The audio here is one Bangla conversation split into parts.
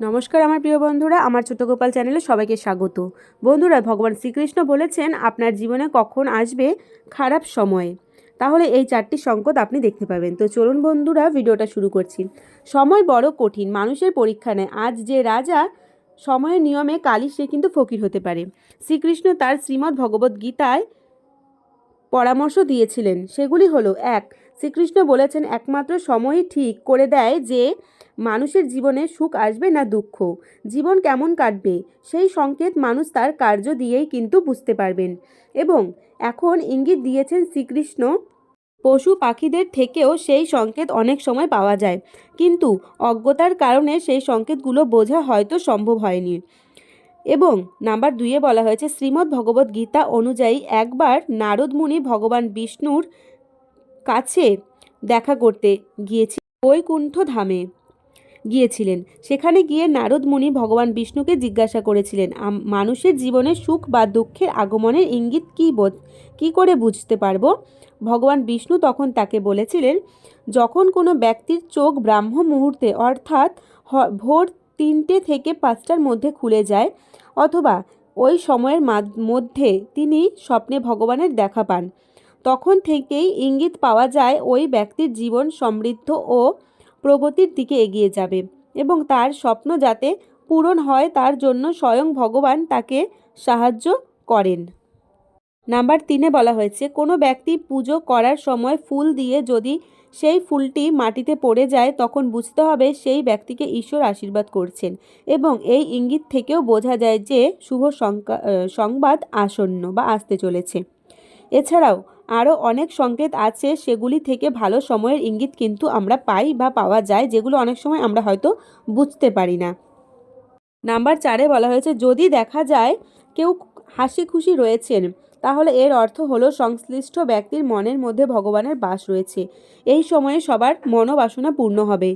নমস্কার আমার প্রিয় বন্ধুরা, আমার ছোট গোপাল চ্যানেলে সবাইকে স্বাগত। বন্ধুরা, ভগবান শ্রীকৃষ্ণ বলেছেন, আপনার জীবনে কখন আসবে খারাপ সময়? তাহলে এই চারটি সংকট আপনি দেখতে পাবেন। তো চলুন বন্ধুরা, ভিডিওটা শুরু করছি। সময় বড় কঠিন, মানুষের পরীক্ষা নেয়। আজ যে রাজা সময়ের নিয়মে কালি সে কিন্তু ফকির হতে পারে। শ্রীকৃষ্ণ তার শ্রীমদ্ ভগবদ্ গীতায় পরামর্শ দিয়েছিলেন। সেগুলি হলো, এক, শ্রীকৃষ্ণ বলেছেন, একমাত্র সময়ই ঠিক করে দেয় যে মানুষের জীবনে সুখ আসবে না দুঃখ। জীবন কেমন কাটবে? সেই সংকেত মানুষ তার কার্য দিয়েই কিন্তু বুঝতে পারবেন। এবং এখন ইঙ্গিত দিয়েছেন শ্রীকৃষ্ণ, পশু পাখিদের থেকেও সেই সংকেত অনেক সময় পাওয়া যায়। কিন্তু অজ্ঞতার কারণে সেই সংকেতগুলো বোঝা হয়তো সম্ভব হয়নি। এবং নাম্বার দুইয়ে বলা হয়েছে, শ্রীমদ্ ভগবদ্ গীতা অনুযায়ী একবার নারদ মুনি ভগবান বিষ্ণুর কাছে দেখা করতে গিয়েছি, বৈকুণ্ঠ ধামে গিয়েছিলেন। সেখানে গিয়ে নারদ মুনি ভগবান বিষ্ণুকে জিজ্ঞাসা করেছিলেন মানুষের জীবনে সুখ বা দুঃখের আগমনের ইঙ্গিত কী বোধ, কী করে বুঝতে পারব? ভগবান বিষ্ণু তখন তাকে বলেছিলেন, যখন কোনো ব্যক্তির চোখ ব্রাহ্ম মুহূর্তে অর্থাৎ ভোর তিনটে থেকে পাঁচটার মধ্যে খুলে যায় অথবা ওই সময়ের মধ্যে তিনি স্বপ্নে ভগবানের দেখা পান। তখন থেকেই ইঙ্গিত পাওয়া যায় ওই ব্যক্তির জীবন সমৃদ্ধ ও প্রগতির দিকে এগিয়ে যাবে এবং তার স্বপ্ন যাতে পূরণ হয় তার জন্য স্বয়ং ভগবান তাকে সাহায্য করেন। নাম্বার তিনে বলা হয়েছে, কোনো ব্যক্তি পুজো করার সময় ফুল দিয়ে যদি সেই ফুলটি মাটিতে পড়ে যায় তখন বুঝতে হবে সেই ব্যক্তিকে ঈশ্বর আশীর্বাদ করছেন এবং এই ইঙ্গিত থেকেও বোঝা যায় যে শুভ সংবাদ আসন্ন বা আসতে চলেছে। এছাড়াও আরও অনেক সংকেত আছে সেগুলি থেকে ভালো সময়ের ইঙ্গিত কিন্তু আমরা পাই বা পাওয়া যায় যেগুলো অনেক সময় আমরা হয়তো বুঝতে পারি না। নাম্বার চারে বলা হয়েছে, যদি দেখা যায় কেউ হাসি খুশি রয়েছেন তাহলে এর অর্থ হলো সংশ্লিষ্ট ব্যক্তির মনের মধ্যে ভগবানের বাস রয়েছে। এই সময়ে সবার মনোবাসনা পূর্ণ হবে।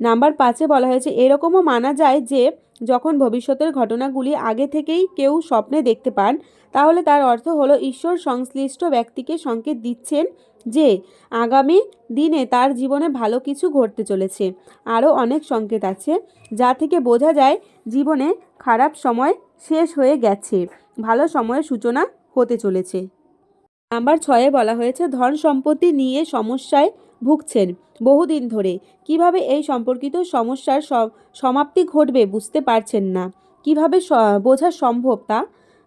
নাম্বার পাঁচে বলা হয়েছে, এরকমও মানা যায় যে, যখন ভবিষ্যতের ঘটনাগুলি আগে থেকেই কেউ স্বপ্নে দেখতে পান, তাহলে তার অর্থ হলো ঈশ্বর সংশ্লিষ্ট ব্যক্তিকে সংকেত দিচ্ছেন যে, আগামী দিনে তার জীবনে ভালো কিছু ঘটতে চলেছে। আরও অনেক সংকেত আছে, যা থেকে বোঝা যায়, জীবনে খারাপ সময় শেষ হয়ে গেছে। ভালো সময়ের সূচনা হতে চলেছে। নাম্বার ছয়ে বলা হয়েছে, ধন সম্পত্তি নিয়ে সমস্যায় ভুগছেন বহুদিন ধরে। কীভাবে এই সম্পর্কিত সমস্যার সমাপ্তি ঘটবে বুঝতে পারছেন না। কীভাবে বোঝা সম্ভব তা?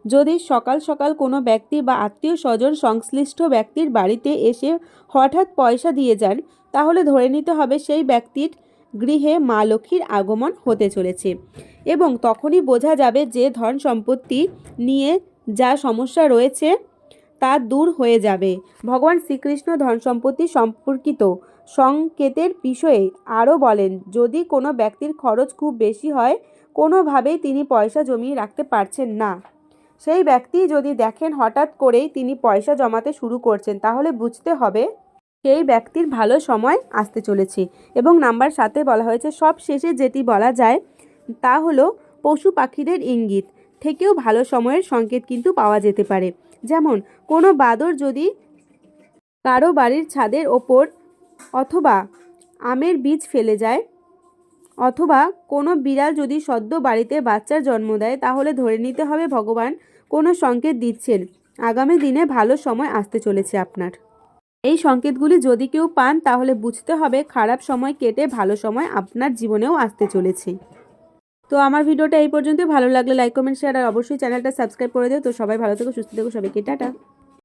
যদি সকাল সকাল কোনো ব্যক্তি বা আত্মীয় স্বজন সংশ্লিষ্ট ব্যক্তির বাড়িতে এসে হঠাৎ পয়সা দিয়ে যান, তাহলে ধরে নিতে হবে সেই ব্যক্তির গৃহে মা লক্ষ্মীর আগমন হতে চলেছে। এবং তখনই বোঝা যাবে যে ধন সম্পত্তি নিয়ে যা সমস্যা রয়েছে তা দূর হয়ে যাবে। ভগবান শ্রীকৃষ্ণ ধন সম্পত্তি সম্পর্কিত সংকেতের বিষয়ে আরও বলেন, যদি কোনো ব্যক্তির খরচ খুব বেশি হয়, কোনোভাবেই তিনি পয়সা জমিয়ে রাখতে পারছেন না। সেই ব্যক্তি যদি দেখেন হঠাৎ করেই তিনি পয়সা জমাতে শুরু করছেন, তাহলে বুঝতে হবে সেই ব্যক্তির ভালো সময় আসতে চলেছে। এবং নাম্বার সাথে বলা হয়েছে সব শেষে যেটি বলা যায় তা হলো পশু পাখিদের ইঙ্গিত। থেকেও ভালো সময়ের সংকেত কিন্তু পাওয়া যেতে পারে। যেমন, কোনো বাদর যদি কারও বাড়ির ছাদের ওপর অথবা আমের বীজ ফেলে যায় অথবা কোনো বিড়াল যদি সদ্য বাড়িতে বাচ্চার জন্ম দেয়, তাহলে ধরে নিতে হবে ভগবান কোনো সংকেত দিচ্ছেন। আগামী দিনে ভালো সময় আসতে চলেছে আপনার। এই সংকেতগুলি যদি কেউ পান, তাহলে বুঝতে হবে খারাপ সময় কেটে ভালো সময় আপনার জীবনেও আসতে চলেছে। তো আমার ভিডিওটা এই পর্যন্তই। ভালো লাগলে লাইক কমেন্ট শেয়ার আর অবশ্যই চ্যানেলটা সাবস্ক্রাইব করে দিও। তো সবাই ভালো থেকো, সুস্থ থেকো, সবাইকে টাটা।